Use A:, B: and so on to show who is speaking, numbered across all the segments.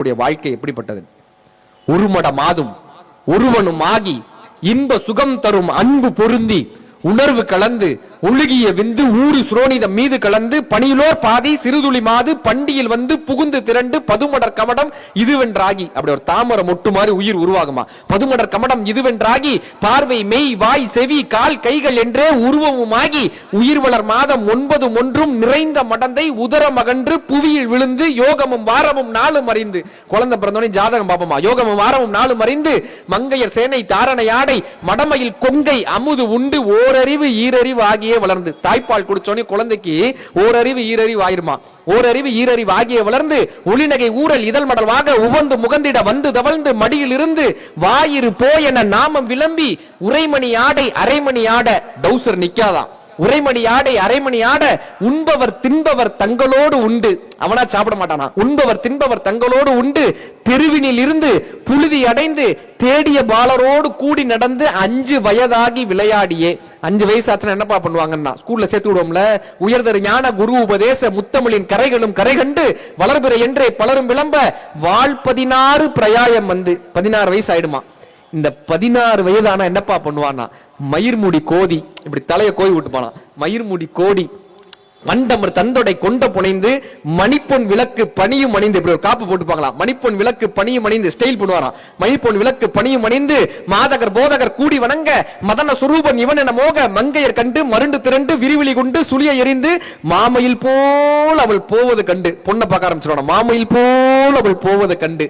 A: உடைய வாழ்க்கை எப்படிப்பட்டது? ஒரு மட மாதும் ஒருவனும் ஆகி இன்ப சுகம் தரும் அன்பு பொருந்தி உணர்வு கலந்து ஒழுகிய விந்து ஊறு சுரோனிதம் மீது கலந்து பணியிலோர் பாதி சிறுதுளி மாது பண்டியில் வந்து புகுந்து திரண்டு பதுமடர் கமடம் இதுவென்றாகி. அப்படி ஒரு தாமரை மொட்டு மாதிரி உயிர் உருவாகுமா? பதுமடர் கமடம் இதுவென்றாகி பார்வை மெய் வாய் செவி கால் கைகள் என்றே உருவமுமாகி உயிர் வளர் மாதம் ஒன்பதும் ஒன்றும் நிறைந்த மடந்தை உதர மகன்று புவியில் விழுந்து யோகமும் வாரமும் நாளும் அறிந்து. குழந்தை பிறந்தோடனே ஜாதகம் பாப்போமா யோகமும் வாரமும் நாளும் அறிந்து மங்கையர் சேனை தாரணை ஆடை மடமையில் கொங்கை அமுது உண்டு ஓரறிவு ஈரறிவு ஆகிய வளர்ந்து தாய்ப்பால் குடிச்சோன்னே குழந்தைக்கு ஓரறிவு ஈரறிவு ஆயிருமா? ஓரறிவு ஈரறிவு ஆகிய வளர்ந்து ஒளிநகை ஊரல் இதழ் மடல்வாக உவந்து முகந்திட வந்து தவழ்ந்து மடியில் இருந்து வாயிரு என நாமம் விளம்பி உரைமணி ஆடை அரைமணி ஆட டவுசர் நிக்காதான் உரைமணி ஆடை அரைமணி ஆட உண்பவர் தின்பவர் தங்களோடு உண்டு. அவனா சாப்பிட மாட்டானா? உண்பவர் தின்பவர் தங்களோடு உண்டு. தெருவினில் இருந்து புழுதி அடைந்து தேடிய பாலரோடு கூடி நடந்து அஞ்சு வயதாகி விளையாடியே. அஞ்சு வயசு ஆச்சுன்னா என்னப்பா பண்ணுவாங்கன்னா? ஸ்கூல்ல சேர்த்து விடுவோம்ல. உயர்தர ஞான குரு உபதேச முத்தமிழின் கரைகளும் கரை கண்டு வளர்பிற என்றே பலரும் விளம்ப வாழ் பதினாறு பிரயாயம் வந்து பதினாறு வயசு ஆயிடுமா? இந்த பதினாறு வயதானா என்னப்பா பண்ணுவானா மயிர்முடி கோதி இப்படி தலையை கோய் விட்டு போனான் மயிர்முடி கோடி மண்டமர் தந்தொடை கொண்ட புனைந்து மணிப்பொன் விளக்கு பணியும் அணிந்து இப்படி ஒரு காப்பு போட்டுப்பாங்களாம். மணிப்பொன் விளக்கு பணியும் அணிந்து ஸ்டைல் பண்ணுவாராம். மணிப்பொன் விளக்கு பணியும் அணிந்து மாதகர் போதகர் கூடி வணங்க மதன சுரூபன் இவன் என மோக மங்கையர் கண்டு மருண்டு திரண்டு விரிவிலி கொண்டு சுழிய எறிந்து மாமையில் போல் அவள் போவது கண்டு. பொண்ணை பார்க்க ஆரம்பிச்சிருவான? மாமையில் போல் அவள் போவது கண்டு.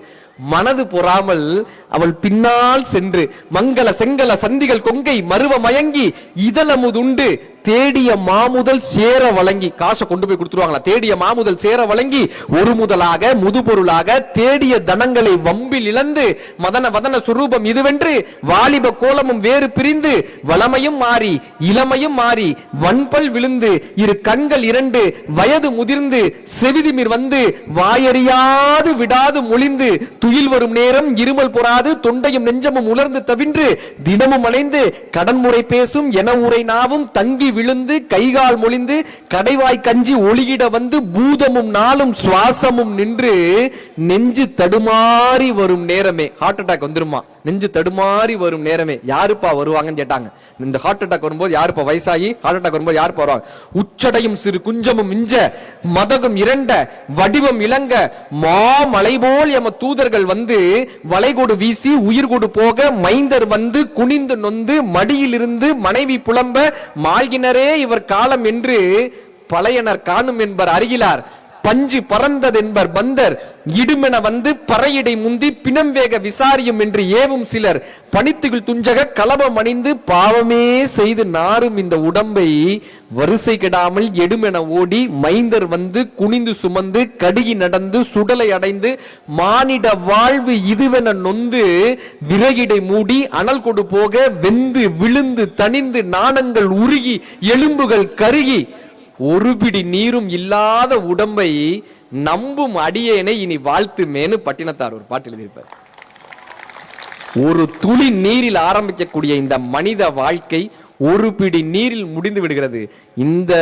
A: மனது பொறாமல் அவள் பின்னால் சென்று மங்கள செங்கல சந்திகள் கொங்கை மருவ மயங்கி இதழமுதுண்டு தேடிய மாமுதல் சேர வழங்கி காசை கொண்டு போய் கொடுத்துருவாங்களா? தேடிய மாமுதல் சேர வழங்கி ஒரு முதலாக முதுபொருளாக தேடிய தனங்களை வம்பில் இழந்து மதன வதன சுரூபம் இதுவென்று வாலிப கோலமும் வேறு பிரிந்து வளமையும் மாறி இளமையும் மாறி வன்பல் விழுந்து இரு கண்கள் இரண்டு வயது முதிர்ந்து செவிதிமிர் வந்து வாயறியாது விடாது மொழிந்து துயில் வரும் நேரம் இருமல் பொறாது தொண்டையும் நெஞ்சமும் உலர்ந்து தவின்று தினமும் அலைந்து கடன்முறை பேசும் என உரை நாவும் தங்கி விழுந்து கைகால் மொழிந்து கடைவாய் கஞ்சி ஒளியிட வந்து பூதமும் நாளும் சுவாசமும் நின்று நெஞ்சு தடுமாறி வரும் நேரமே. ஹார்ட் அட்டாக் வந்துருமா? நெஞ்சு தடுமாறி வரும் நேரமே யாருப்பா வருவாங்கன்னு கேட்டாங்க. இந்த ஹார்ட் அட்டாக் வரும்போது யாருப்பா வயசாகி? ஹார்ட் அட்டாக் வரும்போது யாருப்பா வருவாங்க? உச்சடையும் சிறு குஞ்சமும் மிஞ்ச மதகம் இரண்ட வடிவம் இளங்க மாமலை போல் எம தூதர்கள் வந்து வளைகோடு வீசி உயிர்கொடு போக மைந்தர் வந்து குனிந்து நொந்து மடியிலிருந்து மனைவி புலம்ப மாழ்கினரே இவர் காலம் என்று பழையனர் காணும் என்பர் அருகிலார் பஞ்சு பறந்ததென்பர் பந்தர் இடுமென வந்து பறையிடை முந்தி பிணம் வேக விசாரியும் என்று ஏவும் சிலர். பனித்துகள் துஞ்சக கலபம் அணிந்து பாவமே செய்து நாரும் இந்த உடம்பை. வரிசை கெடாமல் எடுமென ஓடி மைந்தர் வந்து குனிந்து சுமந்து கடுகி நடந்து சுடலை அடைந்து மானிட வாழ்வு இதுவென நொந்து விறகிடை மூடி அனல் கொடு போக வெந்து விழுந்து தணிந்து நாணங்கள் உருகி எலும்புகள் கருகி. ஒரு பிடி நீரும் இல்லாத உடம்பை நம்பும் அடியேனை இனி வாழ்த்துமேனு பட்டினத்தார் ஒரு பாட்டு எழுதியிருப்பார். ஒரு துளி நீரில் ஆரம்பிக்கக்கூடிய இந்த மனித வாழ்க்கை ஒரு பிடி நீரில் முடிந்து விடுகிறது. இந்த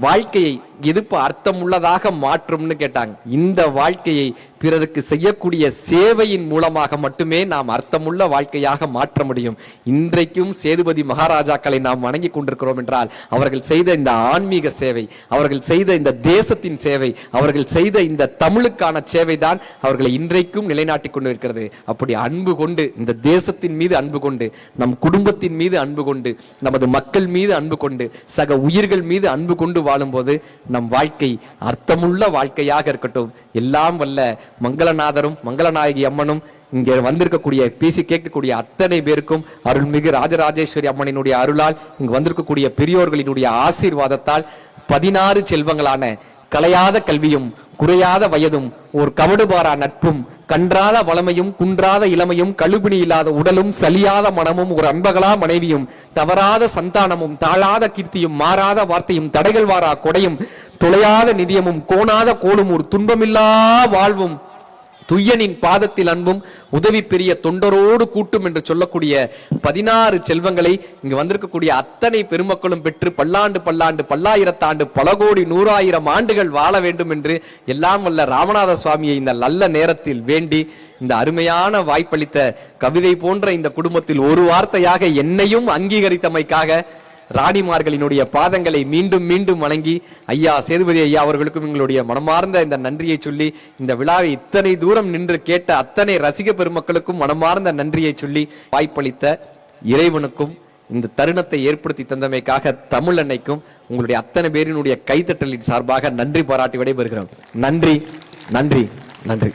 A: வாழ்க்கையை எதுப்பு அர்த்தமுள்ளதாக மாற்றும்னு கேட்டாங்க. இந்த வாழ்க்கையை பிறருக்கு செய்யக்கூடிய சேவையின் மூலமாக மட்டுமே நாம் அர்த்தமுள்ள வாழ்க்கையாக மாற்ற முடியும். இன்றைக்கும் சேதுபதி மகாராஜாக்களை நாம் வணங்கி கொண்டிருக்கிறோம் என்றால் அவர்கள் செய்த இந்த ஆன்மீக சேவை அவர்கள் செய்த இந்த தேசத்தின் சேவை அவர்கள் செய்த இந்த தமிழுக்கான சேவை தான் அவர்களை இன்றைக்கும் நிலைநாட்டி கொண்டு இருக்கிறது அப்படி அன்பு கொண்டு இந்த தேசத்தின் மீது அன்பு கொண்டு நம் குடும்பத்தின் மீது அன்பு கொண்டு நமது மக்கள் மீது அன்பு கொண்டு சக உயிர்கள் மீது அன்பு கொண்டு வாழும்போது நம் வாழ்க்கை அர்த்தமுள்ள வாழ்க்கையாக இருக்கட்டும். எல்லாம் வல்ல மங்களநாதரும் மங்களநாயகி அம்மனும் இங்கே வந்திருக்கக்கூடிய பேசி கேட்கக்கூடிய அத்தனை பேருக்கும் அருள்மிகு ராஜராஜேஸ்வரி அம்மனினுடைய அருளால் இங்கு வந்திருக்கக்கூடிய பெரியோர்களினுடைய ஆசீர்வாதத்தால் பதினாறு செல்வங்களான கலையாத கல்வியும் குறையாத வயதும் ஒரு கவடுபாரா நட்பும் கன்றாத வளமையும் குன்றாத இளமையும் கழுபிணி இல்லாத உடலும் சலியாத மனமும் ஒரு அன்பகலா மனைவியும் தவறாத சந்தானமும் தாழாத கீர்த்தியும் மாறாத வார்த்தையும் தடைகள் வாரா கொடையும் துளையாத நிதியமும் கோணாத கோலும் ஒரு துன்பமில்லா வாழ்வும் துய்யனின் பாதத்தில் அன்பும் உதவி பெரிய தொண்டரோடு கூட்டும் என்று சொல்லக்கூடிய பதினாறு செல்வங்களை இங்கு வந்திருக்கக்கூடிய அத்தனை பெருமக்களும் பெற்று பல்லாண்டு பல்லாண்டு பல்லாயிரத்தாண்டு பல கோடி நூறாயிரம் ஆண்டுகள் வாழ வேண்டும் என்று எல்லாம் வல்ல ராமநாத சுவாமியை இந்த நல்ல நேரத்தில் வேண்டி இந்த அருமையான வாய்ப்பளித்த கவிதை போன்ற இந்த குடும்பத்தில் ஒரு வார்த்தையாக என்னையும் அங்கீகரித்தமைக்காக ராணிமார்களினுடைய பாதங்களை மீண்டும் மீண்டும் வணங்கி ஐயா சேதுபதி ஐயா அவர்களுக்கும் எங்களுடைய மனமார்ந்த இந்த நன்றியை சொல்லி இந்த விழாவை இத்தனை தூரம் நின்று கேட்ட அத்தனை ரசிக பெருமக்களுக்கும் மனமார்ந்த நன்றியை சொல்லி வாய்ப்பளித்த இறைவனுக்கும் இந்த தருணத்தை ஏற்படுத்தி தந்தமைக்காக தமிழ் அன்னைக்கும் உங்களுடைய அத்தனை பேரினுடைய கைத்தட்டலின் சார்பாக நன்றி பாராட்டி விடைபெறுகிறோம். நன்றி நன்றி நன்றி.